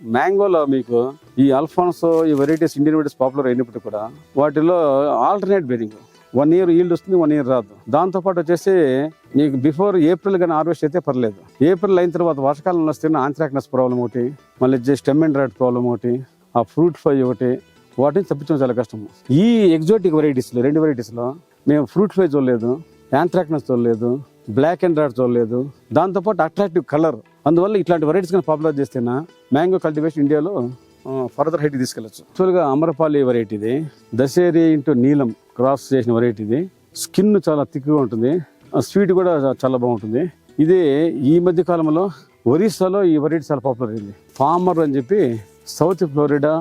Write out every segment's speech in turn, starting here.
మ్యాంగోలో మీకు ఈ అల్ఫాన్సో ఈ వెరైటీస్ ఇండియన్ వెరైటీస్ పాపులర్ అయినప్పుడు కూడా వాటిలో alternate bearing. One year yield వస్తుంది వన్ ఇయర్ రాదు. దాంతో పాటు వచ్చేసి మీకు బిఫోర్ ఏప్రిల్ కానీ హార్వెస్ట్ అయితే పర్లేదు. ఏప్రిల్ అయిన తర్వాత వర్షకాలంలో వస్తే ఆంథ్రాక్నస్ ప్రాబ్లం ఒకటి మళ్ళీ స్టెమ్ అండ్ రైడ్ ప్రాబ్లం ఒకటి ఆ ఫ్రూట్ ఫ్లై ఒకటి వాటిని తప్పించడం చాలా కష్టం ఈ ఎగ్జాటిక్ వెరైటీస్లో రెండు వెరైటీస్లో మేము ఫ్రూట్ ఫ్లై చూడలేదు యాంథ్రాక్నస్ చూడలేదు బ్లాక్ అండ్ రెడ్ చూడలేదు దాంతోపాటు అట్రాక్టివ్ కలర్ అందువల్ల ఇట్లాంటి వెరైటీస్ కానీ పాపులర్ చేస్తేనా మ్యాంగో కల్టివేషన్ ఇండియాలో ఫర్దర్ హైట్ తీసుకెళ్ళచ్చు. యాక్చువల్గా అమరపాలి వెరైటీ ఇది. దశేరి ఇంటూ నీలం క్రాస్ చేసిన వెరైటీ ఇది. స్కిన్ చాలా థిక్గా ఉంటుంది. స్వీట్ కూడా చాలా బాగుంటుంది. ఇది ఈ మధ్య కాలంలో ఒరిస్సాలో ఈ వెరైటీ చాలా పాపులర్ అయింది. ఫార్మర్ అని చెప్పి South Florida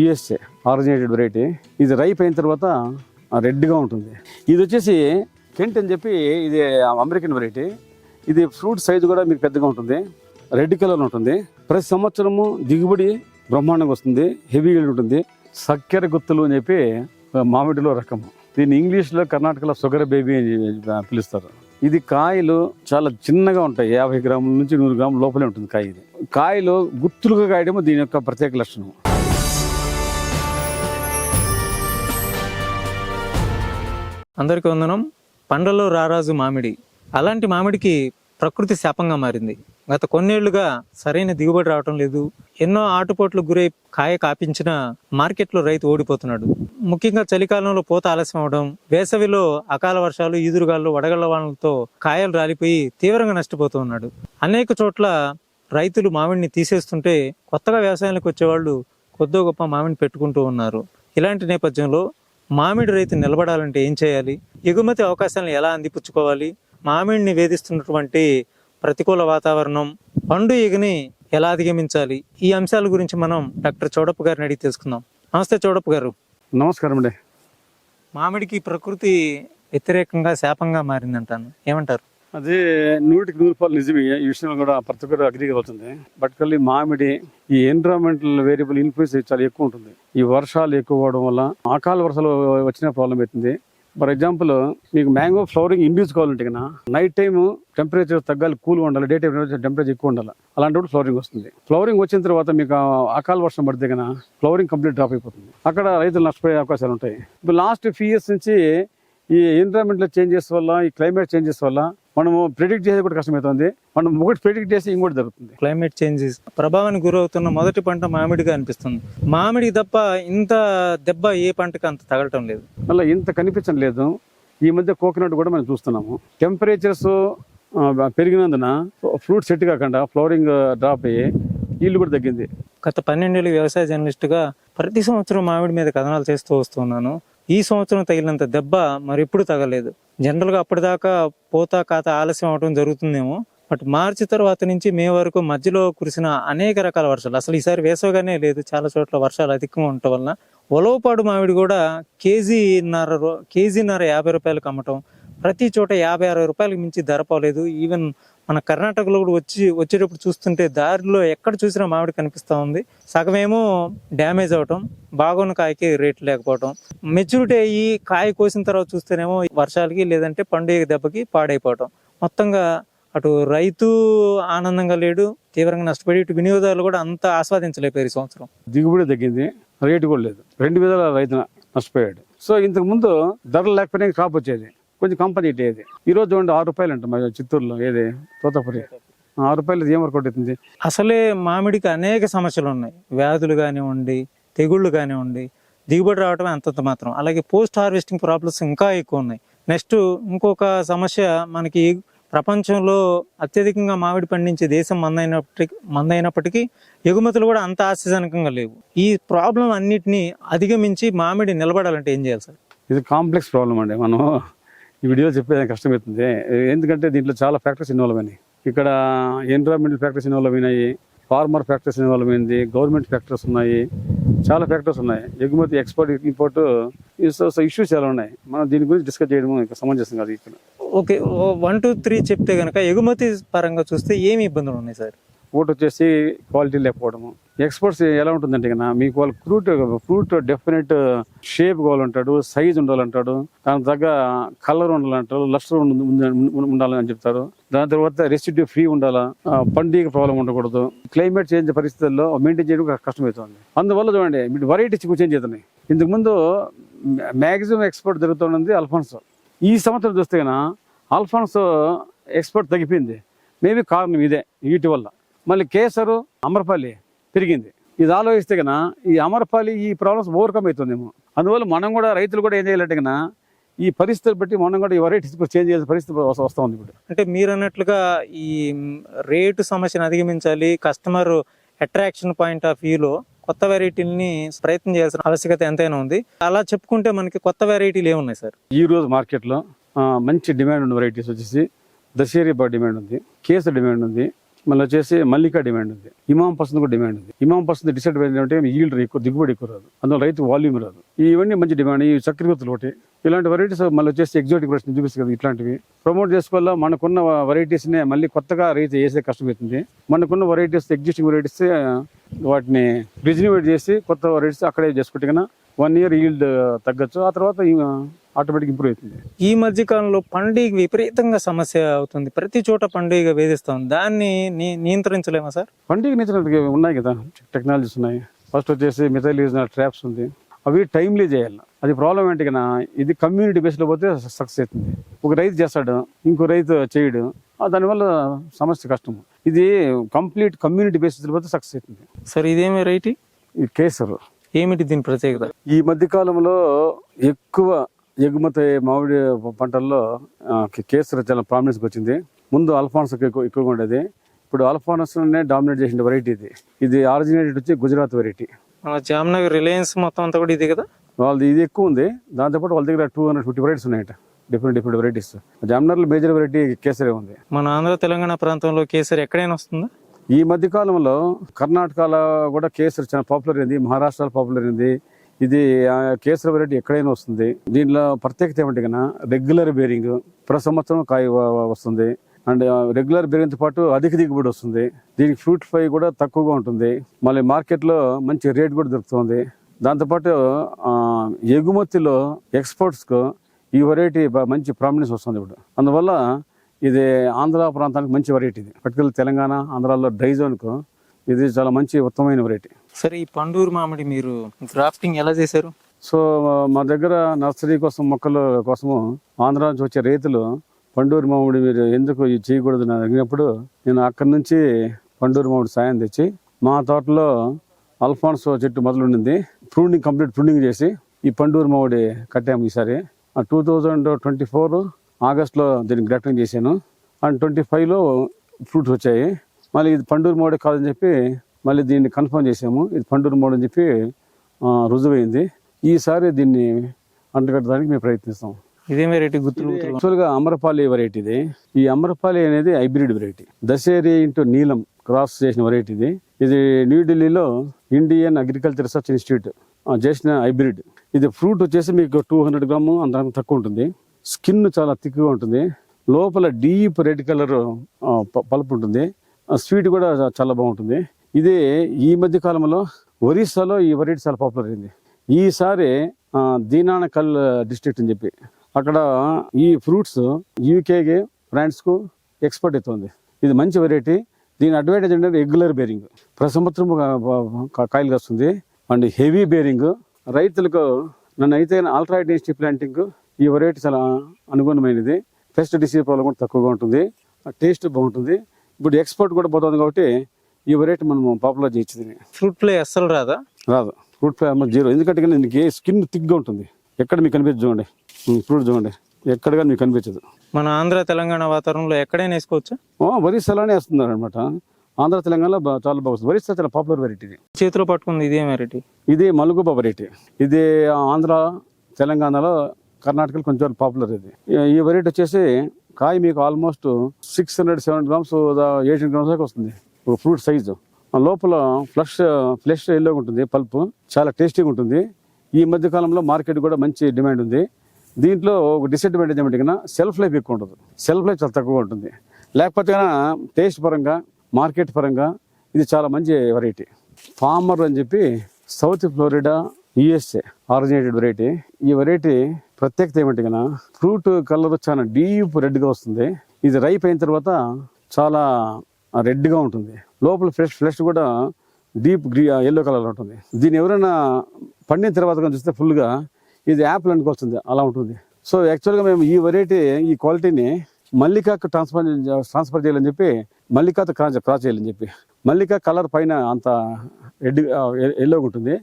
USA originated variety ఇది రైప్ అయిన తర్వాత రెడ్గా ఉంటుంది. ఇది వచ్చేసి కెంట్ అని చెప్పి ఇది అమెరికన్ వెరైటీ ఇది ఫ్రూట్ సైజు కూడా మీకు పెద్దగా ఉంటుంది. రెడ్ కలర్ ఉంటుంది. ప్రతి సంవత్సరము దిగుబడి బ్రహ్మాండంగా వస్తుంది. హెవీ ఉంటుంది. సక్కెర గుత్తులు అని చెప్పి మామిడిలో రకం. దీన్ని ఇంగ్లీష్లో కర్ణాటకలో షుగర్ బేబీ అని పిలుస్తారు. ఇది కాయలు చాలా చిన్నగా ఉంటాయి. యాభై గ్రాముల నుంచి నూరు గ్రాముల లోపలే ఉంటుంది కాయ ఇది. కాయలు గుత్తులుగా కాయడము దీని యొక్క ప్రత్యేక లక్షణం. అందరికీ వందనం. పండ్లలో రారాజు మామిడి. అలాంటి మామిడికి ప్రకృతి శాపంగా మారింది. గత కొన్నేళ్ళుగా సరైన దిగుబడి రావటం లేదు. ఎన్నో ఆటుపోట్లకు గురై కాయ కాపించిన మార్కెట్లో రైతు ఓడిపోతున్నాడు. ముఖ్యంగా చలికాలంలో పూత ఆలస్యం అవడం వేసవిలో అకాల వర్షాలు ఈదురుగాలు వడగళ్ళ వానలతో కాయలు రాలిపోయి తీవ్రంగా నష్టపోతూ ఉన్నాడు. అనేక చోట్ల రైతులు మామిడిని తీసేస్తుంటే కొత్తగా వ్యవసాయానికి వచ్చేవాళ్ళు కొద్దో గొప్ప మామిడిని పెట్టుకుంటూ ఉన్నారు. ఇలాంటి నేపథ్యంలో మామిడి రైతు నిలబడాలంటే ఏం చేయాలి? ఎగుమతి అవకాశాలను ఎలా అందిపుచ్చుకోవాలి? మామిడిని వేధిస్తున్నటువంటి ప్రతికూల వాతావరణం పండు ఎగని ఎలా అధిగమించాలి? ఈ అంశాల గురించి మనం డాక్టర్ చౌడప్ప గారిని అడిగి తెలుసుకుందాం. నమస్తే చౌడప్ప గారు. నమస్కారం అండి. మామిడికి ప్రకృతి వ్యతిరేకంగా శాపంగా మారిందంటాను. ఏమంటారు? అదే నూటికి నూరు రూపాయలు నిజమే. ఈ విషయంలో కూడా ప్రతి ఒక్కరు అగ్రీ అవుతుంది. బట్కల్లి మామిడి ఈ ఎన్విరాన్మెంటల్ వేరియబుల్ ఇన్ఫ్లుయెన్స్ చాలా ఎక్కువ ఉంటుంది. ఈ వర్షాలు ఎక్కువ అవడం వల్ల అకాల వర్షాలు వచ్చిన ప్రాబ్లం అవుతుంది. ఫర్ ఎగ్జాంపుల్ మీకు మ్యాంగో ఫ్లవరింగ్ ఇండ్యూస్ కావాలంటే కన్నా నైట్ టైం టెంపరేచర్ తగ్గాలి కూల్గా ఉండాలి డే టైం టెంపరేచర్ ఎక్కువ ఉండాలి. అలాంటప్పుడు ఫ్లవరింగ్ వస్తుంది. ఫ్లవరింగ్ వచ్చిన తర్వాత మీకు అకాల వర్షం పడితే కన్నా ఫ్లవరింగ్ కంప్లీట్ డ్రాప్ అయిపోతుంది. అక్కడ రైతులు నష్టపోయే అవకాశాలు ఉంటాయి. ఇప్పుడు లాస్ట్ ఫ్యూ ఇయర్స్ నుంచి ఈ ఎన్విరాన్మెంట్లో చేంజెస్ వల్ల ఈ క్లైమేట్ చేంజెస్ వల్ల మనము ప్రిడిక్ట్ చేసేది కూడా కష్టమవుతుంది. మనం ఒకటి ప్రిడిక్ట్ చేసి ఇంకోటి జరుగుతుంది. క్లైమేట్ చేంజెస్ ప్రభావానికి గురవుతున్న మొదటి పంట మామిడిగా అనిపిస్తుంది. మామిడి తప్ప ఇంత దెబ్బ ఏ పంటకి అంత తగలటం లేదు. మళ్ళీ ఇంత కనిపించడం లేదు. ఈ మధ్య కోకోనట్ కూడా మనం చూస్తున్నాము. టెంపరేచర్స్ పెరిగినందున ఫ్రూట్ సెట్ కాకుండా ఫ్లవరింగ్ డ్రాప్ అయ్యి ఈల్డ్ కూడా తగ్గింది. గత పన్నెండేళ్ళు వ్యవసాయ జర్నలిస్టుగా ప్రతి సంవత్సరం మామిడి మీద కథనాలు చేస్తూ వస్తున్నాను ఈ సంవత్సరం తగిలినంత దెబ్బ మరి ఎప్పుడు తగలేదు. జనరల్గా అప్పటిదాకా పోతా కాత ఆలస్యం అవడం జరుగుతుందేమో. బట్ మార్చి తర్వాత నుంచి మే వరకు మధ్యలో కురిసిన అనేక రకాల వర్షాలు. అసలు ఈసారి వేసవగానే లేదు. చాలా చోట్ల వర్షాలు అధికంగా ఉండటం వలన ఒలవపాడు మామిడి కూడా కేజీన్నర రూ- కేజీన్నర యాభై రూపాయలకు అమ్మటం ప్రతి చోట యాభై అరవై రూపాయలకు మించి ధర పోలేదు. ఈవెన్ మన కర్ణాటకలో కూడా వచ్చి వచ్చేటప్పుడు చూస్తుంటే దారిలో ఎక్కడ చూసినా మామిడి కనిపిస్తూ ఉంది. సగమేమో డ్యామేజ్ అవటం బాగున్న కాయకి రేట్ లేకపోవటం. మెచ్యూరిటీ అయ్యి కాయ కోసిన తర్వాత చూస్తేనేమో వర్షాలకి లేదంటే పండుగ దెబ్బకి పాడైపోవటం. మొత్తంగా అటు రైతు ఆనందంగా లేడు తీవ్రంగా నష్టపడి ఇటు వినియోగదారులు కూడా అంత ఆస్వాదించలేకపోయారు ఈ సంవత్సరం. దిగుబడి తగ్గింది రేటు కూడా లేదు. రెండు విధాల రైతు నష్టపోయాడు. సో ఇంతకు ముందు ధరలు లేకపోయినా క్రాప్ వచ్చేది. కొంచెం కంపెనీ అయ్యేది ఈ రోజు చూడండి ఆరు రూపాయలు అంట మా చిత్తూరులో ఏది తోతపురి. ఆరు రూపాయలు ఏం వర్కౌట్ అవుతుంది అసలే మామిడికి అనేక సమస్యలు ఉన్నాయి. వ్యాధులు కానివ్వండి తెగుళ్ళు కానివ్వండి దిగుబడి రావటమే అంతంత మాత్రం. అలాగే పోస్ట్ హార్వెస్టింగ్ ప్రాబ్లమ్స్ ఇంకా ఎక్కువ ఉన్నాయి. నెక్స్ట్ ఇంకొక సమస్య మనకి ప్రపంచంలో అత్యధికంగా మామిడి పండించే దేశం మందైనప్పటికీ మందైనప్పటికీ ఎగుమతులు కూడా అంత ఆశాజనకంగా లేవు. ఈ ప్రాబ్లం అన్నిటినీ అధిగమించి మామిడి నిలబడాలంటే ఏం చేయాలి సార్? ఇది కాంప్లెక్స్ ప్రాబ్లం అండి. మనం ఈ వీడియో చెప్పేది కష్టమవుతుంది. ఎందుకంటే దీంట్లో చాలా ఫ్యాక్టర్స్ ఇన్వాల్వ్ అయినాయి. ఇక్కడ ఎన్విరాన్మెంటల్ ఫ్యాక్టర్స్ ఇన్వాల్వ్ అయినాయి ఫార్మర్ ఫ్యాక్టర్స్ ఇన్వాల్వ్ అయింది గవర్నమెంట్ ఫ్యాక్టర్స్ ఉన్నాయి చాలా ఫ్యాక్టర్స్ ఉన్నాయి. ఎగుమతి ఎక్స్పోర్ట్ ఇంపోర్ట్ ఇష్యూస్ చాలా ఉన్నాయి. మనం దీని గురించి డిస్కస్ చేయడం ఇంకా సమంజసం కాదు ఇక్కడ ఓకే వన్ టూ త్రీ చెప్తే కనుక ఎగుమతి పరంగా చూస్తే ఏమి ఇబ్బందులు ఉన్నాయి సార్? ఒకటి వచ్చేసి క్వాలిటీ లేకపోవడము. ఎక్స్పోర్ట్స్ ఎలా ఉంటుందంటే కదా మీకు వాళ్ళు ఫ్రూట్ ఫ్రూట్ డెఫినెట్ షేప్ కావాలంటాడు సైజ్ ఉండాలంటాడు దానికి తగ్గ కలర్ ఉండాలంటాడు లస్టర్ ఉండాలని అని చెప్తారు. దాని తర్వాత రెసిడ్యూ ఫ్రీ ఉండాలా పండుగ ప్రాబ్లం ఉండకూడదు. క్లైమేట్ చేంజ్ పరిస్థితుల్లో మెయింటైన్ చేయడం కష్టమవుతుంది. అందువల్ల చూడండి మీరు వెరైటీస్ చేంజ్ అవుతున్నాయి. ఇంతకుముందు మ్యాక్సిమం ఎక్స్పోర్ట్ జరుగుతున్నది అల్ఫాన్సో ఈ సంవత్సరం చూస్తే కన్నా అల్ఫాన్సో ఎక్స్పోర్ట్ తగ్గిపోయింది. మేబీ కారణం ఇదే వీటి వల్ల. మళ్ళీ కేసరు అమరపల్లి. పెరిగింది. ఇది ఆలోచిస్తే కన్నా ఈ అమరపల్లి ఈ ప్రాబ్లమ్స్ ఓవర్కమ్ అవుతుందేమో అందువల్ల మనం కూడా రైతులు కూడా ఏం చేయాలంటే కన్నా ఈ పరిస్థితులు బట్టి మనం కూడా ఈ వెరైటీస్ చేంజ్ చేసే పరిస్థితి వస్త- ఉంది ఇప్పుడు. అంటే మీరు అన్నట్లుగా ఈ రేటు సమస్యను అధిగమించాలి కస్టమర్ అట్రాక్షన్ పాయింట్ ఆఫ్ వ్యూలో కొత్త వెరైటీని ప్రయత్నం చేయాల్సిన ఆవశ్యకత ఎంతైనా ఉంది. అలా చెప్పుకుంటే మనకి కొత్త వెరైటీలు ఏమున్నాయి సార్? ఈ రోజు మార్కెట్లో మంచి డిమాండ్ ఉన్న వెరైటీస్ వచ్చేసి దశేరి బాగా డిమాండ్ ఉంది కేసర్ డిమాండ్ ఉంది మళ్ళీ వచ్చేసి మల్లికా డిమాండ్ ఉంది. ఇమాం పసంద్ కూడా డిమాండ్ ఉంది. ఇమాం పసంద్ డిసడ్వాంటేజ్ అంటే ఈల్డ్ ఎక్కువ దిగుబడి ఎక్కువ రాదు. అందులో రైతు వాల్యూమ్ రాదు. ఇవన్నీ మంచి డిమాండ్. ఈ చక్రవర్తులు ఒకటి ఇలాంటి వెరైటీస్ మళ్ళీ వచ్చేసి ఎగ్జాటిక్ ప్రశ్న చూపిస్తుంది కదా ఇట్లాంటివి. ప్రమోట్ చేసుకోవాలా? మనకున్న వెరైటీస్నే మళ్ళీ కొత్తగా రైతు వేసే కష్టమవుతుంది మనకున్న వెరైటీస్ ఎగ్జిస్టింగ్ వెరైటీస్ వాటిని రిజన్యూవేట్ చేసి కొత్త వెరైటీస్ అక్కడే చేసుకుంటే కన్నా వన్ ఇయర్ ఈల్డ్ తగ్గచ్చు. ఆ తర్వాత ఆటోమేటిక్ ఇంప్రూవ్ అవుతుంది. ఈ మధ్య కాలంలో పండుగ విపరీతంగా సమస్య అవుతుంది. ప్రతి చోట పండుగ వేధిస్తుంది దాన్ని నియంత్రించలేమా సార్? పండుగ నిచ్చినట్టుగా ఉన్నాయి కదా. టెక్నాలజీస్ ఉన్నాయి. ఫస్ట్ వచ్చేసి మిథైల్ యూజ్ ట్రాప్స్ ఉంది. అవి టైమ్లీ చేయాలి. అది ప్రాబ్లం ఏంటి కదా ఇది కమ్యూనిటీ బేస్లో పోతే సక్సెస్ అవుతుంది. ఒక రైతు చేస్తాడు ఇంకో రైతు చేయడు. దానివల్ల సమస్య కష్టం. ఇది కంప్లీట్ కమ్యూనిటీ బేసిస్లో పోతే సక్సెస్ అవుతుంది. సార్ ఇదేం వెరైటీ ఈ కేసరు. ఏమిటి దీని ప్రత్యేకత? ఈ మధ్య కాలంలో ఎక్కువ ఎగుమతి మామిడి పంటల్లో కేసరి చాలా ప్రామినెన్స్ వచ్చింది ముందు అల్ఫాన్స్ ఎక్కువ ఎక్కువగా ఉండేది. ఇప్పుడు అల్ఫాన్స్ డామినేట్ చేసిన వెరైటీ ఇది. ఇది ఆరిజినేటెడ్ వచ్చి గుజరాత్ వెరైటీ మన జామ్నగర్ రిలయన్స్ మొత్తం అంతా కూడా ఇది కదా? వాళ్ళది ఇది ఎక్కువ ఉంది. దాంతోపాటు వాళ్ళ దగ్గర టూ హండ్రెడ్ ఫిఫ్టీ వెరైటీస్ ఉన్నాయట. డిఫరెంట్ డిఫరెంట్ వెరైటీస్ జామ్నర్లో మేజర్ వెరైటీ కేసరే ఉంది. మన ఆంధ్ర తెలంగాణ ప్రాంతంలో కేసరి ఎక్కడైనా వస్తుందా? ఈ మధ్య కాలంలో కర్ణాటకలో కూడా కేసరి చాలా పాపులర్ అయింది. మహారాష్ట్రలో పాపులర్ అయింది. ఇది ఆ, కేసరి వెరైటీ ఎక్కడైనా వస్తుంది. దీనిలో ప్రత్యేకత ఏమంటే కన్నా రెగ్యులర్ బేరింగ్ ప్రతి సంవత్సరం కాయ వస్తుంది. అండ్ రెగ్యులర్ బేరింగ్తో పాటు అధిక దిగుబడి వస్తుంది. దీనికి ఫ్రూట్ ఫ్లై కూడా తక్కువగా ఉంటుంది. మళ్ళీ మార్కెట్లో మంచి రేట్ కూడా దొరుకుతుంది. దాంతోపాటు ఎగుమతిలో ఎక్స్పోర్ట్స్కు ఈ వెరైటీ మంచి ప్రామినెన్స్ వస్తుంది ఇప్పుడు. అందువల్ల ఇది ఆంధ్ర ప్రాంతానికి మంచి వెరైటీ ఇది. పర్టికులర్ తెలంగాణ ఆంధ్రాలో డ్రై జోన్కు ఇది చాలా మంచి ఉత్తమమైన వెరైటీ సరే ఈ పండూరు మామిడి మీరు గ్రాఫ్టింగ్ ఎలా చేశారు? సో మా దగ్గర నర్సరీ కోసం మొక్కల కోసము ఆంధ్ర నుంచి వచ్చే రైతులు పండూరు మామిడి మీరు ఎందుకు ఇది చేయకూడదు అని అడిగినప్పుడు నేను అక్కడి నుంచి పండూరు మామిడి సాయం తెచ్చి మా తోటలో అల్ఫాన్సో చెట్టు మొదలుండింది. ప్రూనింగ్ కంప్లీట్ ప్రూనింగ్ చేసి ఈ పండూరు మామిడి కట్టాము ఈసారి. టూ థౌజండ్ ట్వంటీ ఫోర్ ఆగస్ట్లో దీన్ని గ్రాఫ్టింగ్ చేశాను. అండ్ ట్వంటీ ఫైవ్లో ఫ్రూట్స్ వచ్చాయి. మళ్ళీ ఇది పండూరు మామిడి కాదని చెప్పి మళ్ళీ దీన్ని కన్ఫర్మ్ చేసాము. ఇది పండూరు మామిడి అని చెప్పి రుజువైంది. ఈసారి దీన్ని అంటగట్టడానికి మేము ప్రయత్నిస్తాం. ఇదేం వెరైటీ గుర్తులు యాక్చువల్గా అమరపాలి వెరైటీ ఇది. ఈ అమరపాలి అనేది hybrid variety Dasheri into Neelam cross చేసిన వెరైటీ ఇది. ఇది న్యూఢిల్లీలో ఇండియన్ అగ్రికల్చర్ రీసెర్చ్ ఇన్స్టిట్యూట్ చేసిన హైబ్రిడ్ ఇది ఫ్రూట్ వచ్చేసి మీకు టూ హండ్రెడ్ గ్రాము అంత తక్కువ ఉంటుంది. స్కిన్ చాలా థిక్గా ఉంటుంది. లోపల డీప్ రెడ్ కలర్ పల్ప్ ఉంటుంది. స్వీట్ కూడా చాలా బాగుంటుంది. ఇది ఈ మధ్య కాలంలో ఒరిస్సాలో ఈ వెరైటీ చాలా పాపులర్ అయింది. ఈసారి దీనానకల్ డిస్ట్రిక్ట్ అని చెప్పి అక్కడ ఈ ఫ్రూట్స్ యూకేకి ఫ్రాన్స్కు ఎక్స్పోర్ట్ అవుతుంది. ఇది మంచి వెరైటీ దీని అడ్వాంటేజ్ ఏంటంటే రెగ్యులర్ బేరింగ్ ప్రతి సంవత్సరం కాయలు వస్తుంది అండ్ హెవీ బేరింగ్ రైతులకు నన్ను అయితే ఆల్ట్రాయిడ్ డెన్సిటీ ప్లాంటింగ్ ఈ వెరైటీ చాలా అనుగుణమైనది. పెస్ట్ డిసీజ్ ప్రాబ్లం కూడా తక్కువగా ఉంటుంది. టేస్ట్ బాగుంటుంది. ఇప్పుడు ఎక్స్పోర్ట్ కూడా పోతుంది కాబట్టి ఈ వెరైటీ మనం పాపులర్ చేయొచ్చు దీన్ని ఫ్రూట్ ఫ్లై అస్సలు రాదా? రాదు. Fruit fly almost zero. ఎందుకంటే దీనికి స్కిన్ థిక్గా ఉంటుంది. ఎక్కడ మీకు కనిపించదు చూడండి. ఫ్రూట్ చూడండి. ఎక్కడ కానీ మీకు కనిపించదు. మన ఆంధ్ర తెలంగాణ వాతావరణంలో ఎక్కడైనా వేసుకోవచ్చా? ఓ, ఒరిస్సాలోనే వేస్తున్నారు అనమాట ఆంధ్ర తెలంగాణలో చాలా బాగుంది ఒరిస్సా చాలా పాపులర్ వెరైటీ ఇది. చేతిలో పట్టుకుంది ఇదేం వెరైటీ ఇది మలుగుబ వెరైటీ ఇది ఆంధ్ర తెలంగాణలో కర్ణాటకలో కొంచెం పాపులర్ ఇది. ఈ- ఈ వెరైటీ వచ్చేసి కాయ మీకు almost six hundred seven grams eighteen grams దాకా వస్తుంది. ఒక ఫ్రూట్ సైజు. లోపల ఫ్లష్ ఫ్లెష్ ఎల్లో ఉంటుంది పల్ప్. చాలా టేస్టీగా ఉంటుంది. ఈ మధ్య కాలంలో మార్కెట్ కూడా మంచి డిమాండ్ ఉంది. దీంట్లో ఒక డిసడ్వాంటేజ్ ఏమిటి కన్నా సెల్ఫ్ లైఫ్ ఎక్కువ ఉంటుంది. సెల్ఫ్ లైఫ్ చాలా తక్కువ ఉంటుంది. లేకపోతే టేస్ట్ పరంగా మార్కెట్ పరంగా ఇది చాలా మంచి వెరైటీ ఫార్మర్ అని చెప్పి South Florida USA originated variety ఈ వెరైటీ ప్రత్యేకత ఏమంటే కన్నా ఫ్రూట్ కలర్ చాలా డీప్ రెడ్గా వస్తుంది. ఇది రైప్ అయిన తర్వాత చాలా రెడ్గా ఉంటుంది. లోపల ఫ్రెష్ ఫ్లెష్ కూడా డీప్ గ్రీ ఎల్లో కలర్ ఉంటుంది. దీన్ని ఎవరైనా పండిన తర్వాత కానీ చూస్తే ఫుల్గా ఇది యాపిల్ అనుకొస్తుంది అలా ఉంటుంది. సో యాక్చువల్గా మేము ఈ వెరైటీ ఈ క్వాలిటీని మల్లికాకు ట్రాన్స్ఫర్ ట్రాన్స్ఫర్ చేయాలని చెప్పి మల్లికాతో క్రాస్ క్రాస్ చేయాలని చెప్పి. మల్లికా కలర్ పైన అంత రెడ్ ఎల్లోగా ఉంటుంది.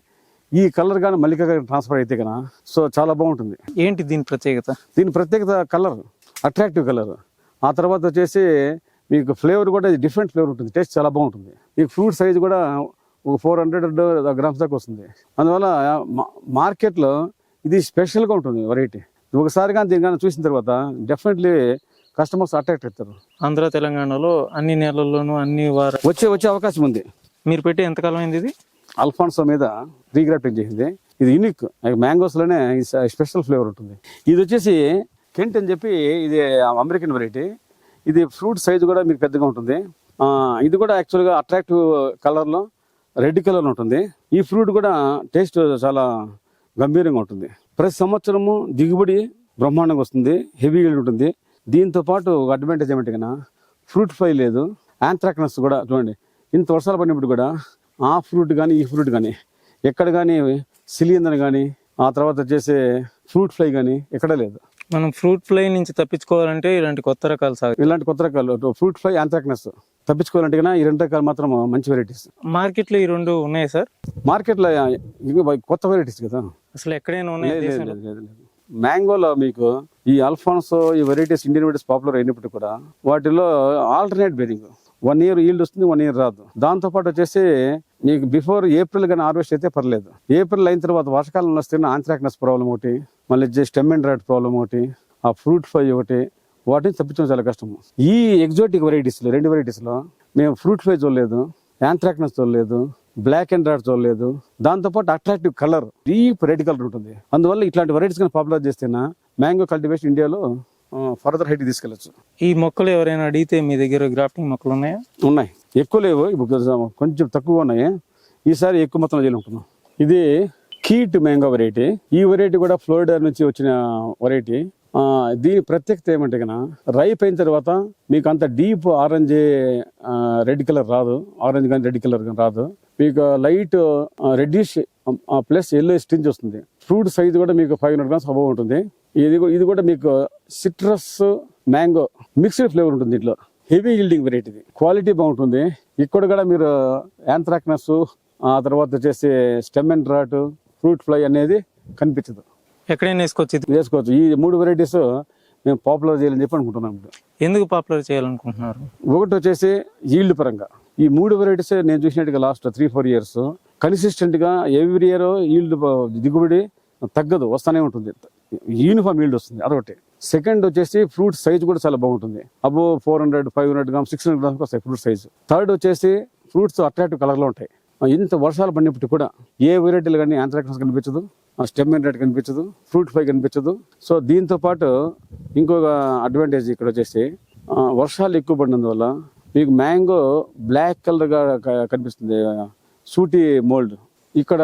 ఈ కలర్ కానీ మల్లికా ట్రాన్స్ఫర్ అయితే కన్నా సో చాలా బాగుంటుంది. ఏంటి దీని ప్రత్యేకత? దీని ప్రత్యేకత కలర్ అట్రాక్టివ్ కలర్ ఆ తర్వాత వచ్చేసి మీకు ఫ్లేవర్ కూడా డిఫరెంట్ ఫ్లేవర్ ఉంటుంది. టేస్ట్ చాలా బాగుంటుంది. ఈ ఫ్రూట్ సైజ్ కూడా ఒక ఫోర్ హండ్రెడ్ గ్రామ్స్ దాకా వస్తుంది. అందువల్ల మార్కెట్లో ఇది స్పెషల్గా ఉంటుంది వెరైటీ. ఒకసారి కానీ దీని కానీ చూసిన తర్వాత డెఫినెట్లీ కస్టమర్స్ అట్రాక్ట్ అవుతారు. ఆంధ్ర తెలంగాణలో అన్ని నెలల్లోనూ అన్ని వార వచ్చే వచ్చే అవకాశం ఉంది. మీరు పెట్టి ఎంతకాలం అయింది ఇది? అల్ఫాన్సో మీద రీగ్రాఫ్టింగ్ చేసింది. ఇది యూనిక్ మ్యాంగోస్లోనే స్పెషల్ ఫ్లేవర్ ఉంటుంది. ఇది వచ్చేసి కెంట్ అని చెప్పి ఇది అమెరికన్ వెరైటీ ఇది ఫ్రూట్ సైజు కూడా మీకు పెద్దగా ఉంటుంది. ఇది కూడా యాక్చువల్గా అట్రాక్టివ్ కలర్లో రెడ్ కలర్ ఉంటుంది. ఈ ఫ్రూట్ కూడా టేస్ట్ చాలా గంభీరంగా ఉంటుంది. ప్రతి సంవత్సరము దిగుబడి బ్రహ్మాండంగా వస్తుంది హెవీ ఉంటుంది. దీంతో పాటు ఒక అడ్వాంటేజ్ ఏమంటే కన్నా ఫ్రూట్ ఫ్లై లేదు యాంథ్రాక్నస్ కూడా చూడండి. ఇంత వర్షాలు పడినప్పుడు కూడా ఆ ఫ్రూట్ కానీ ఈ ఫ్రూట్ కానీ ఎక్కడ కానీ సిలిండర్ కానీ ఆ తర్వాత చేసే ఫ్రూట్ ఫ్లై కానీ ఎక్కడ లేదు. మనం ఫ్రూట్ ఫ్లై నుంచి తప్పించుకోవాలంటే ఇలాంటి కొత్త రకాలు సాగు. ఇలాంటి కొత్త రకాలు ఫ్రూట్ ఫ్లై యాంథ్రాక్నస్ తప్పించుకోవాలంటే కన్నా ఈ రెండు రకాలు మాత్రం మంచి వెరైటీస్ మార్కెట్లో ఈ రెండు ఉన్నాయి సార్? మార్కెట్లో కొత్త వెరైటీస్ కదా. అసలు ఎక్కడైనా ఉన్నాయి. మ్యాంగోలో మీకు ఈ అల్ఫాన్సో ఈ వెరైటీస్ ఇండియన్ వెరైటీస్ పాపులర్ అయినప్పుడు కూడా వాటిలో alternate bearing one year yield వస్తుంది వన్ ఇయర్ రాదు. దాంతో పాటు వచ్చేసి మీకు బిఫోర్ ఏప్రిల్ కానీ హార్వెస్ట్ అయితే పర్లేదు. ఏప్రిల్ అయిన తర్వాత వర్షకాలంలో వస్తే ఆంథ్రాక్నస్ ప్రాబ్లం ఒకటి మళ్ళీ స్టెమ్ అండ్ రైడ్ ప్రాబ్లం ఒకటి ఆ ఫ్రూట్ ఫ్లై ఒకటి వాటిని తప్పించడం చాలా కష్టము. ఈ ఎగ్జాటిక్ వెరైటీస్లో రెండు వెరైటీస్లో మేము ఫ్రూట్ ఫ్లై చూడలేదు యాంథ్రాక్నస్ చూడలేదు బ్లాక్ అండ్ రెడ్ చూడలేదు. దాంతోపాటు attractive colour deep red colour ఉంటుంది. అందువల్ల ఇట్లాంటి వెరైటీస్ కానీ పాపులర్ చేస్తేనా మ్యాంగో కల్టివేషన్ ఇండియాలో ఫర్దర్ హైట్ తీసుకెళ్ళచ్చు. ఈ మొక్కలు ఎవరైనా అడిగితే మీ దగ్గర గ్రాఫ్టింగ్ మొక్కలు ఉన్నాయా? ఉన్నాయి. ఎక్కువ లేవు. ఇప్పుడు కొంచెం- కొంచెం తక్కువ ఉన్నాయి. ఈసారి ఎక్కువ మొత్తంలో చేయాలనుకున్నాం ఇది కీట్ మ్యాంగో వెరైటీ. ఈ వెరైటీ కూడా ఫ్లోరిడా నుంచి వచ్చిన వెరైటీ. దీని ప్రత్యేకత ఏమంటే కన్నా రైప్ అయిన తర్వాత మీకు అంత డీప్ ఆరెంజ్ రెడ్ కలర్ రాదు. ఆరెంజ్ కానీ రెడ్ కలర్ కానీ రాదు. మీకు light reddish plus yellow tinge వస్తుంది. ఫ్రూట్ సైజ్ కూడా మీకు ఫైవ్ హండ్రెడ్ గ్రామ్స్ అబవ్ ఉంటుంది. ఇది ఇది కూడా మీకు సిట్రస్ మ్యాంగో మిక్స్డ్ ఫ్లేవర్ ఉంటుంది దీంట్లో. హెవీ ఈల్డింగ్ వెరైటీ క్వాలిటీ బాగుంటుంది. ఇక్కడ కూడా మీరు యాంథ్రాక్నస్ ఆ తర్వాత వచ్చేసి stem end rot fruit fly అనేది కనిపించదు. ఎక్కడైనా వేసుకోవచ్చు వేసుకోవచ్చు. ఈ మూడు వెరైటీస్ మేము పాపులర్ చేయాలని చెప్పి అనుకుంటున్నాం ఎందుకు పాపులర్ చేయాలనుకుంటున్నారు? ఒకటి వచ్చేసి ఈల్డ్ పరంగా. ఈ మూడు వెరైటీస్ నేను చూసినట్టుగా లాస్ట్ త్రీ ఫోర్ ఇయర్స్ కన్సిస్టెంట్గా ఎవ్రీ ఇయర్ ఈల్డ్ దిగుబడి తగ్గదు వస్తానే ఉంటుంది. యూనిఫామ్ ఈల్డ్ వస్తుంది అదొకటి. సెకండ్ వచ్చేసి ఫ్రూట్ సైజ్ కూడా చాలా బాగుంటుంది. Above four hundred five hundred grams six hundred grams వస్తాయి ఫ్రూట్ సైజ్ థర్డ్ వచ్చేసి ఫ్రూట్స్ అట్రాక్టివ్ కలర్లో ఉంటాయి. ఇంత వర్షాలు పడినప్పుడు కూడా ఏ వెరైటీలు కానీ యాంథ్రాక్నస్ కనిపించదు స్టెమ్ రేట్ కనిపించదు ఫ్రూట్ ఫ్లై కనిపించదు. సో దీంతో పాటు ఇంకొక అడ్వాంటేజ్ ఇక్కడ వచ్చేసి వర్షాలు ఎక్కువ పడినందువల్ల మీకు మ్యాంగో బ్లాక్ కలర్గా కనిపిస్తుంది సూటి మోల్డ్ ఇక్కడ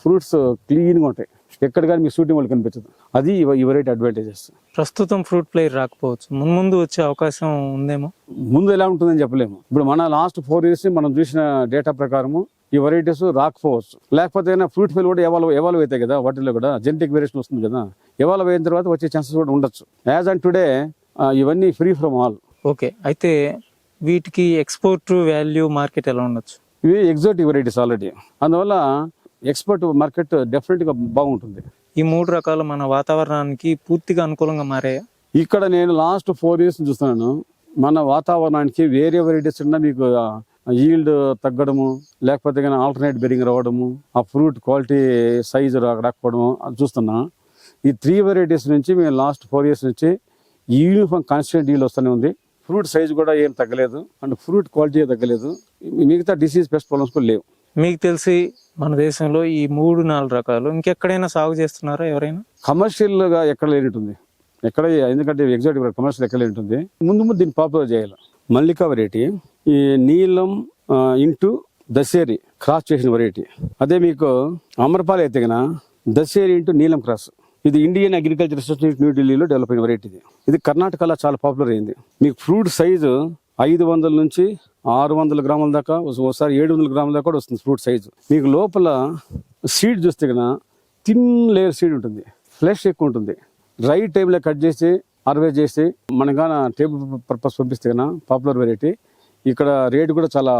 ఫ్రూట్స్ క్లీన్గా ఉంటాయి. ఎక్కడ కానీ మీకు సూటి మోల్డ్ కనిపించదు. అది ఈ వెరైటీ అడ్వాంటేజెస్. ప్రస్తుతం ఫ్రూట్ ఫ్లై రాకపోవచ్చు. ముందు ముందు వచ్చే అవకాశం ఉందేమో? ముందు ఎలా ఉంటుందని చెప్పలేము. ఇప్పుడు మన లాస్ట్ ఫోర్ ఇయర్స్ మనం చూసిన డేటా ప్రకారము ఈ వెరైటీస్ రాకపోవచ్చు. లేకపోతే ఫ్రూట్ ఫెయిల్ కూడా ఎవాల్వ్ ఎవాల్వ్ అవుతాయి కదా వాటిలో కూడా జెనెటిక్ వేరియేషన్ వస్తుంది కదా ఎవాల్వ్ అయిన తర్వాత వచ్చే ఛాన్సెస్ కూడా ఉండొచ్చు. యాజ్ అండ్ టుడే ఇవన్నీ ఫ్రీ ఫ్రమ్ ఆల్. ఓకే. అయితే వీటికి ఎక్స్పోర్ట్ వాల్యూ మార్కెట్ ఎలా ఉండొచ్చు? ఇవి ఎగ్జాటిక్ వెరైటీస్ ఆల్రెడీ. అందువల్ల ఎక్స్పోర్ట్ మార్కెట్ డెఫినెట్గా బాగుంటుంది. ఈ మూడు రకాలు మన వాతావరణానికి పూర్తిగా అనుకూలంగా మారాయా? ఇక్కడ నేను లాస్ట్ ఫోర్ ఇయర్స్ చూస్తున్నాను. మన వాతావరణానికి వేరే వెరైటీస్ ఉన్నా మీకు ఈల్డ్ తగ్గడము లేకపోతే కానీ ఆల్టర్నేట్ బెరింగ్ రావడము ఆ ఫ్రూట్ క్వాలిటీ సైజ్ రాకపోవడము అది చూస్తున్నా. ఈ త్రీ వెరైటీస్ నుంచి మేము లాస్ట్ ఫోర్ ఇయర్స్ నుంచి యూనిఫామ్ కాన్స్టెంట్ ఈల్డ్ వస్తూనే ఉంది. ఫ్రూట్ సైజ్ కూడా ఏం తగ్గలేదు. అండ్ ఫ్రూట్ క్వాలిటీ తగ్గలేదు. మిగతా డిసీజ్ పెస్ట్ ప్రాబ్లమ్స్ కూడా లేవు. మీకు తెలిసి మన దేశంలో ఈ మూడు నాలుగు రకాలు. ఇంకెక్కడైనా సాగు చేస్తున్నారా ఎవరైనా? కమర్షియల్గా ఎక్కడ లేనిటుంది. ఎక్కడ ఎందుకంటే ఎగ్జాక్ట్ కమర్షియల్ ఎక్కడ లేనిటుంది. ముందు ముందు దీన్ని పాపులర్ చేయాలి. మల్లికా వెరైటీ ఈ నీలం ఇంటూ దశేరి క్రాస్ చేసిన వెరైటీ అదే మీకు అమరపాలి అయితే కనుక దశేరి ఇంటూ నీలం క్రాస్ ఇది ఇండియన్ అగ్రికల్చర్ రీసెర్చ్ న్యూఢిల్లీలో డెవలప్ అయిన వెరైటీ ఇది. ఇది కర్ణాటకలో చాలా పాపులర్ అయింది. మీకు ఫ్రూట్ సైజు ఐదు వందల నుంచి ఆరు వందల గ్రాముల దాకా ఒకసారి ఏడు వందల గ్రాముల దాకా కూడా వస్తుంది ఫ్రూట్ సైజు. మీకు లోపల సీడ్ చూస్తే కదా థిన్ లేయర్ సీడ్ ఉంటుంది. ఫ్లెష్ ఎక్కువ ఉంటుంది. రైట్ టైంలో కట్ చేసి హార్వెస్ట్ చేసి మనగాన టేబుల్ పర్పస్ పంపిస్తే కన్నా పాపులర్ వెరైటీ. ఇక్కడ రేటు కూడా చాలా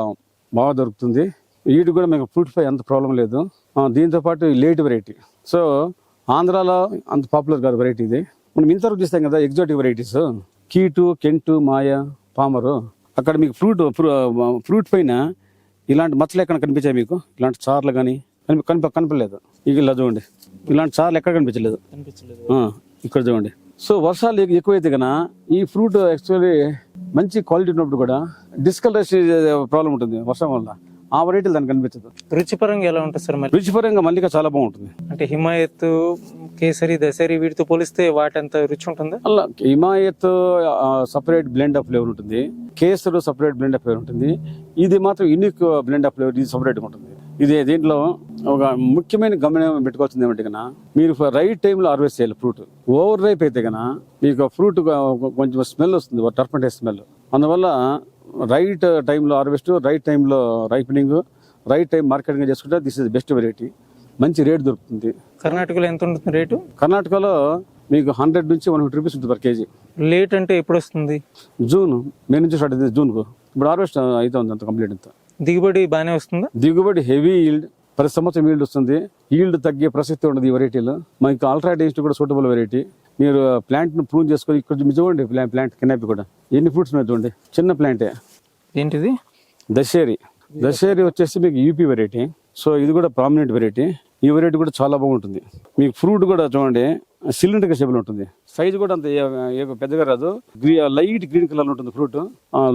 బాగా దొరుకుతుంది. వీటి కూడా మీకు ఫ్రూట్ పై అంత ప్రాబ్లం లేదు. దీంతోపాటు దీంతో పాటు లేట్ వెరైటీ. సో ఆంధ్రాలో అంత పాపులర్ కాదు వెరైటీ ఇది. మనం ఇంతవరకు చూస్తాం కదా exotic varieties. Keitt Kent Maya Palmer. అక్కడ మీకు ఫ్రూట్ ఫ్రూట్ పైన ఇలాంటి మచ్చలు ఎక్కడ కనిపించాయి మీకు? ఇలాంటి చార్లు కానీ కనిపి కనిప కనిపించలేదు ఇక ఇలా చూడండి. ఇలాంటి చార్లు ఎక్కడ కనిపించలేదు? ఇక్కడ చూడండి. సో వర్షాలు ఎక్కు- ఎక్కువైతే కన్నా ఈ ఫ్రూట్ యాక్చువల్లీ మంచి క్వాలిటీ ఉన్నప్పుడు కూడా డిస్కలరేషన్ ప్రాబ్లం ఉంటుంది వర్షం వల్ల. ఆ వెరైటీలు దానికి కనిపించదు. రుచిపరంగా ఎలా ఉంటుంది సార్ మరి? రుచిపరంగా మల్లిక చాలా బాగుంటుంది. అంటే హిమాయత్ కేసరి దసరి వీటితో పోలిస్తే వాటంత రుచి ఉంటుందా? అలా Himayat separate blend of flavour ఉంటుంది. Kesar separate blend of flavour ఉంటుంది. ఇది మాత్రం యూనిక్ బ్లెండ్ ఆఫ్ ఫ్లేవర్ ఇది సపరేట్గా ఉంటుంది. ఇది దీంట్లో ఒక ముఖ్యమైన గమనం పెట్టుకోవాల్సింది ఏమంటే కన్నా మీరు రైట్ టైంలో హార్వెస్ట్ చేయాలి ఫ్రూట్ ఓవర్ రైప్ అయితే కన్నా మీకు ఫ్రూట్ కొంచెం స్మెల్ వస్తుంది టర్పంటే స్మెల్ అందువల్ల రైట్ టైంలో హార్వెస్ట్ రైట్ టైంలో రైపనింగ్ రైట్ టైం మార్కెటింగ్ చేసుకుంటే దిస్ ఇస్ బెస్ట్ వెరైటీ. మంచి రేట్ దొరుకుతుంది. కర్ణాటకలో ఎంత ఉంటుంది రేటు? కర్ణాటకలో మీకు హండ్రెడ్ నుంచి వన్ ఫిఫ్టీ రూపీస్ ఉంటుంది పర్ కేజీ. లేట్ అంటే ఎప్పుడు వస్తుంది జూన్ మే నుంచి స్టార్ట్ అవుతుంది జూన్కు ఇప్పుడు హార్వెస్ట్ అవుతుంది అంత కంప్లీట్ అంతా. దిగుబడి బాగానే వస్తుందా? దిగుబడి హెవీ ఈల్డ్ ప్రతి సంవత్సరం ఈల్డ్ వస్తుంది. ఈల్డ్ తగ్గే ప్రసక్తి ఉండదు ఈ వెరైటీలో మనకి అల్ట్రా టేస్ట్ కూడా సూటబుల్ వెరైటీ మీరు ప్లాంట్ను ప్రూవ్ చేసుకొని ఇక్కడ చూడండి ప్లాంట్ ప్లాంట్ కినాపి కూడా. ఎన్ని ఫ్రూట్స్ ఉన్నాయి చూడండి. చిన్న ప్లాంటే ఏంటిది? దశేరి. దశేరి వచ్చేసి మీకు యూపీ వెరైటీ సో ఇది కూడా ప్రామినెంట్ వెరైటీ ఈ వెరైటీ కూడా చాలా బాగుంటుంది. మీకు ఫ్రూట్ కూడా చూడండి సిలిండర్ షేపుల్ ఉంటుంది. సైజ్ కూడా అంత పెద్దగా రాదు. లైట్ గ్రీన్ కలర్ ఉంటుంది ఫ్రూట్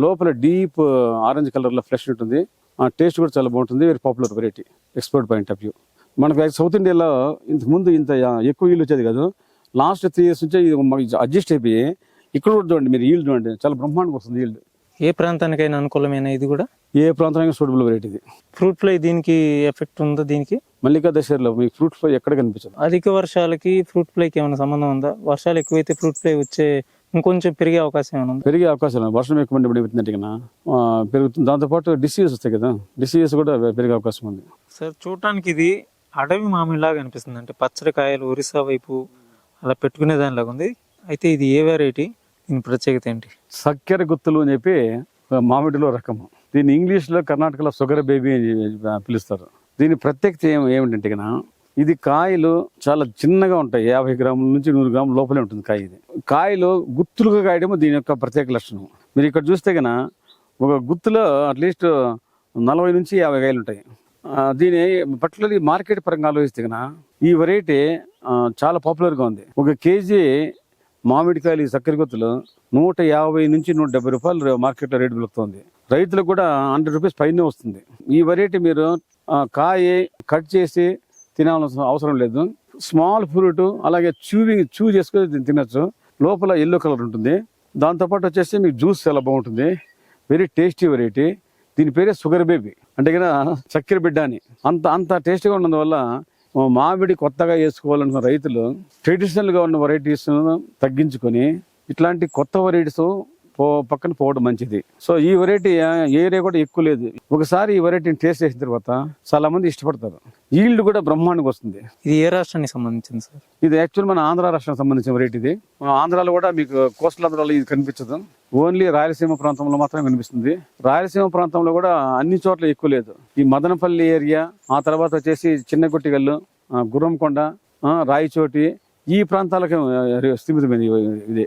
లోపల డీప్ ఆరెంజ్ కలర్లో ఫ్రెష్ ఉంటుంది. ఆ టేస్ట్ కూడా చాలా బాగుంటుంది. Very popular variety export point of view మనకు సౌత్ ఇండియాలో ఇంతకు ముందు ఇంత ఎక్కువ ఈల్డ్ వచ్చేది కాదు. లాస్ట్ త్రీ ఇయర్స్ నుంచి ఇది అడ్జస్ట్ అయిపోయి ఇక్కడ కూడా చూడండి మీరు ఈల్డ్ చూడండి చాలా బ్రహ్మాండంగా వస్తుంది ఈల్డ్ ఏ ప్రాంతానికైనా అనుకూలమైన ఇది కూడా? ఏ ప్రాంతానికి సూటబుల్ వెరైటీ ఇది. ఫ్రూట్ ఫ్లై దీనికి ఎఫెక్ట్ ఉందా దీనికి? మల్లికా దశలో మీకు ఫ్రూట్ ఫ్లై ఎక్కడ కనిపించదు? అధిక వర్షాలకి ఫ్రూట్ ఫ్లైకి ఏమైనా సంబంధం ఉందా? వర్షాలు ఎక్కువైతే ఫ్రూట్ ఫ్లై వచ్చే ఇంకొంచెం పెరిగే అవకాశం ఏమైనా ఉందా? పెరిగే అవకాశం వర్షం ఎక్కువ ఆ, పెరుగుతుంది. దాంతోపాటు డిసీజెస్ వస్తాయి కదా డిసీజెస్ కూడా పెరిగే అవకాశం ఉంది. సార్ చూడటానికి ఇది అడవి మామిడిలాగా అనిపిస్తుంది. అంటే పచ్చడి కాయలు ఒరిస్సా వైపు అలా పెట్టుకునే దానిలాగా ఉంది. అయితే ఇది ఏ వెరైటీ దీని ప్రత్యేకత ఏంటి? చక్కెర గుత్తులు అని చెప్పి మామిడిలో రకము దీన్ని ఇంగ్లీష్లో కర్ణాటకలో షుగర్ బేబీ అని పిలుస్తారు. దీని ప్రత్యేకత ఏమిటంటే ఇది కాయలు చాలా చిన్నగా ఉంటాయి. యాభై గ్రాముల నుంచి నూరు గ్రాముల లోపలే ఉంటుంది కాయ ఇది. కాయలు గుత్తులుగా కాయడము దీని యొక్క ప్రత్యేక లక్షణం. మీరు ఇక్కడ చూస్తే కనుక ఒక గుత్తులో అట్లీస్ట్ నలభై నుంచి యాభై కాయలు ఉంటాయి. దీని పర్టికులర్లీ మార్కెట్ పరంగా ఆలోచిస్తే కన్నా ఈ వెరైటీ చాలా పాపులర్గా ఉంది. ఒక కేజీ మామిడికాయలు చక్కెర గుత్తులు నూట యాభై నుంచి నూట డెబ్బై రూపాయలు మార్కెట్లో రేటు పెరుగుతుంది రైతులకు కూడా హండ్రెడ్ రూపీస్ పైనే వస్తుంది. ఈ వెరైటీ మీరు కాయ కట్ చేసి తినాల్సిన అవసరం లేదు. స్మాల్ ఫ్రూట్ అలాగే చూవింగ్ చూ చేసుకొని తినచ్చు. లోపల ఎల్లో కలర్ ఉంటుంది. దాంతోపాటు వచ్చేసి మీకు జ్యూస్ చాలా బాగుంటుంది. వెరీ టేస్టీ వెరైటీ దీని పేరే షుగర్ బేబీ అంటే కదా చక్కెర బిడ్డ అని. అంత అంత టేస్ట్గా ఉన్నందువల్ల మామిడి కొత్తగా వేసుకోవాలనుకున్న రైతులు ట్రెడిషనల్గా ఉన్న వెరైటీస్ తగ్గించుకొని ఇట్లాంటి కొత్త వెరైటీస్ పో పక్కన పోవడం మంచిది. సో ఈ వెరైటీ ఏరియా కూడా ఎక్కువ లేదు. ఒకసారి ఈ వెరైటీని టేస్ట్ చేసిన తర్వాత చాలా మంది ఇష్టపడతారు. ఈల్డ్ కూడా బ్రహ్మాండంగా వస్తుంది. ఇది ఏ రాష్ట్రానికి సంబంధించింది సార్? ఇది యాక్చువల్ మన ఆంధ్ర రాష్ట్రానికి సంబంధించిన వెరైటీ ఇది. ఆంధ్రాలో కూడా మీకు కోస్టల్ ఆంధ్రాలో ఇది కనిపించదు. ఓన్లీ రాయలసీమ ప్రాంతంలో మాత్రమే కనిపిస్తుంది. రాయలసీమ ప్రాంతంలో కూడా అన్ని చోట్ల ఎక్కువ లేదు. ఈ మదనపల్లి ఏరియా ఆ తర్వాత వచ్చేసి చిన్నగొట్టిగల్లు గుర్రంకొండ రాయచోటి ఈ ప్రాంతాలకు స్థిమితమైంది ఇది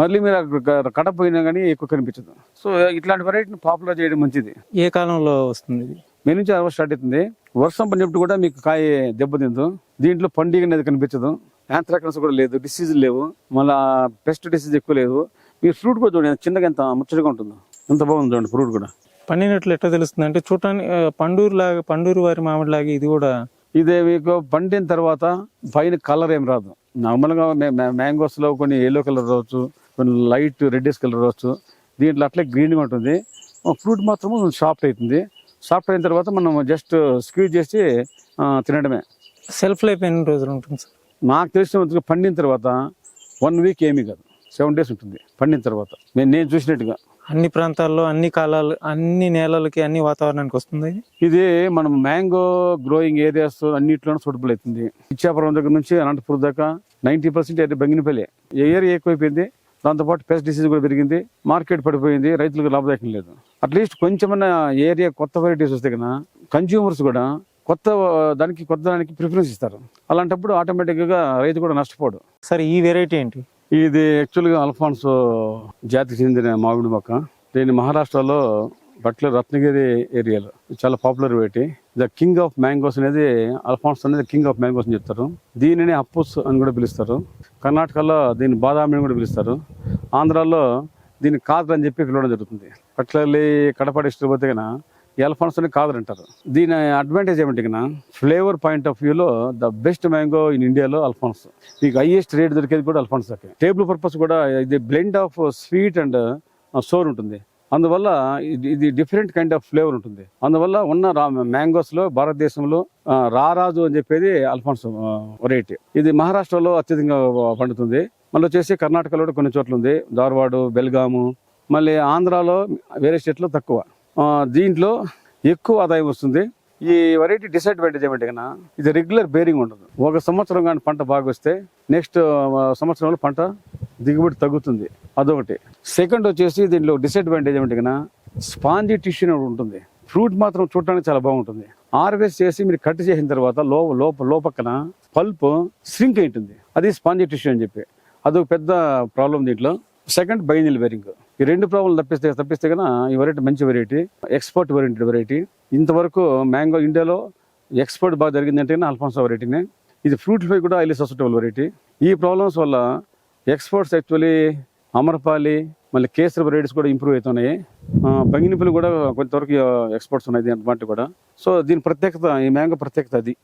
మళ్ళీ మీరు అక్కడ కడప పోయినా కానీ ఎక్కువ కనిపించదు. సో ఇట్లాంటి వెరైటీని పాపులర్ చేయడం మంచిది. ఏ కాలంలో వస్తుంది ఇది? మే నుంచి హార్వెస్ట్ స్టార్ట్ అవుతుంది. వర్షం పడినప్పుడు కూడా మీకు కాయ దెబ్బతిందు దీంట్లో పండుగ అనేది కనిపించదు. యాంథ్రాక్నస్ కూడా లేదు డిసీజ్ లేవు. మళ్ళా పెస్ట్ డిసీజ్ ఎక్కువ లేదు. మీరు ఫ్రూట్ కూడా చూడండి చిన్నగా ఎంత ముచ్చటగా ఉంటుందో. ఎంత బాగుంది చూడండి ఫ్రూట్ కూడా. పండినట్లు ఎట్లా తెలుస్తుంది? అంటే చూడటానికి పండూరు లాగా పండూరు వారి మామిడి లాగా ఇది కూడా ఇదే మీకు పండిన తర్వాత పైన కలర్ ఏం రాదు. నార్మల్గా మ్యాంగోస్లో కొన్ని ఎల్లో కలర్ రావచ్చు. లైట్ రెడ్డిష్ కలర్ రావచ్చు దీంట్లో అట్లే గ్రీన్గా ఉంటుంది. ఫ్రూట్ మాత్రం సాఫ్ట్ అవుతుంది సాఫ్ట్ అయిన తర్వాత మనం జస్ట్ స్క్యూజ్ చేసి తినడమే. సెల్ఫ్ లైఫ్ ఎన్ని రోజులు ఉంటుంది సార్? నాకు తెలిసిన పండిన తర్వాత వన్ వీక్ ఏమీ కాదు. సెవెన్ డేస్ ఉంటుంది పండిన తర్వాత. నేను నేను చూసినట్టుగా. అన్ని ప్రాంతాల్లో అన్ని కాలాలు అన్ని నేలలకి అన్ని వాతావరణానికి వస్తుంది ఇది? మనం మ్యాంగో గ్రోయింగ్ ఏరియాస్ అన్నిట్లోనూ సూటబుల్ అవుతుంది. ఇచ్చాపురం దగ్గర నుంచి అనంతపురం దాకా ninety percent area Banganapalli. Area ఎక్కువైపోయింది? దాంతోపాటు పెస్ట్ డిసీజ్ కూడా పెరిగింది. మార్కెట్ పడిపోయింది. రైతులకు లాభదాయకం లేదు. అట్లీస్ట్ కొంచెమన్నా ఏరియా కొత్త వెరైటీస్ వస్తే కన్నా కన్జ్యూమర్స్ కూడా కొత్త దానికి కొత్త దానికి ప్రిఫరెన్స్ ఇస్తారు. అలాంటప్పుడు ఆటోమేటిక్గా రైతు కూడా నష్టపోడు. సార్ ఈ వెరైటీ ఏంటి? ఇది యాక్చువల్గా అల్ఫాన్సో జాతికి చెందిన మామిడి మొక్క. దీన్ని మహారాష్ట్రలో బట్ల రత్నగిరి ఏరియాలో. చాలా పాపులర్ వేటి. ద కింగ్ ఆఫ్ మ్యాంగోస్ అనేది అల్ఫాన్స్ అనేది కింగ్ ఆఫ్ మ్యాంగోస్ అని చెప్తారు. దీనిని అప్పుస్ అని కూడా పిలుస్తారు. కర్ణాటకలో దీన్ని బాదామి అని కూడా పిలుస్తారు. ఆంధ్రాలో దీన్ని కాదర్ అని చెప్పి పిలవడం జరుగుతుంది. పట్లర్లీ కడప డిస్ట్రిక్ట్ పోతే కన్నా ఈ అల్ఫాన్స్ అని కాదర్ అంటారు. దీని అడ్వాంటేజ్ ఏమిటి కన్నా ఫ్లేవర్ పాయింట్ ఆఫ్ వ్యూలో ద బెస్ట్ మ్యాంగో ఇన్ ఇండియాలో అల్ఫాన్స్. మీకు హైయెస్ట్ రేట్ దొరికేది కూడా అల్ఫాన్స్ టేబుల్ పర్పస్ కూడా ఇది blend of sweet and sour ఉంటుంది. అందువల్ల ఇది ఇది డిఫరెంట్ కైండ్ ఆఫ్ ఫ్లేవర్ ఉంటుంది. అందువల్ల ఉన్న రా మ్యాంగోస్లో భారతదేశంలో రారాజు అని చెప్పేది అల్ఫాన్స్ వెరైటీ ఇది మహారాష్ట్రలో అత్యధికంగా పండుతుంది. మళ్ళీ వచ్చేసి కర్ణాటకలో కూడా కొన్ని చోట్ల ఉంది. ధార్వాడు బెల్గాము మళ్ళీ ఆంధ్రాలో వేరే స్టేట్లో తక్కువ. దీంట్లో ఎక్కువ ఆదాయం వస్తుంది. ఈ వెరైటీ డిసడ్వాంటేజ్ ఏమంటే కన్నా ఇది రెగ్యులర్ బేరింగ్ ఉండదు ఒక సంవత్సరం కానీ పంట బాగా వస్తే నెక్స్ట్ సంవత్సరంలో పంట దిగుబడి తగ్గుతుంది. అదొకటి. సెకండ్ వచ్చేసి దీంట్లో డిసడ్వాంటేజ్ ఏమంటే స్పాంజీ టిష్యూ అని ఉంటుంది. ఫ్రూట్ మాత్రం చూడటానికి చాలా బాగుంటుంది. హార్వెస్ట్ చేసి మీరు కట్ చేసిన తర్వాత లో లోప లోపక్కన పల్ప్ స్రింక్ అయి ఉంటుంది అది స్పాంజీ టిష్యూ అని చెప్పి. అదొక పెద్ద ప్రాబ్లం దీంట్లో. సెకండ్ బైనిల్ బెరింగ్ ఈ రెండు ప్రాబ్లం తప్పిస్తే తప్పిస్తే కన్నా ఈ వెరైటీ మంచి వెరైటీ ఎక్స్పోర్ట్ ఓరియంటెడ్ వెరైటీ ఇంతవరకు మ్యాంగో ఇండియాలో ఎక్స్పోర్ట్ బాగా జరిగిందంటే అల్ఫాన్సో వెరైటీనే ఇది ఫ్రూట్ ఫ్లై కూడా ఐలీ సస్టబుల్ వెరైటీ ఈ ప్రాబ్లమ్స్ వల్ల ఎక్స్పోర్ట్స్ యాక్చువల్లీ అమరపాలి మళ్ళీ కేసరి రేట్స్ కూడా ఇంప్రూవ్ అవుతున్నాయి. బంగినిపులు కూడా కొంతవరకు ఎక్స్పోర్ట్స్ ఉన్నాయి దీని అడ్వాంటేజ్ కూడా. సో దీని ప్రత్యేకత ఈ మ్యాంగో ప్రత్యేకత అది.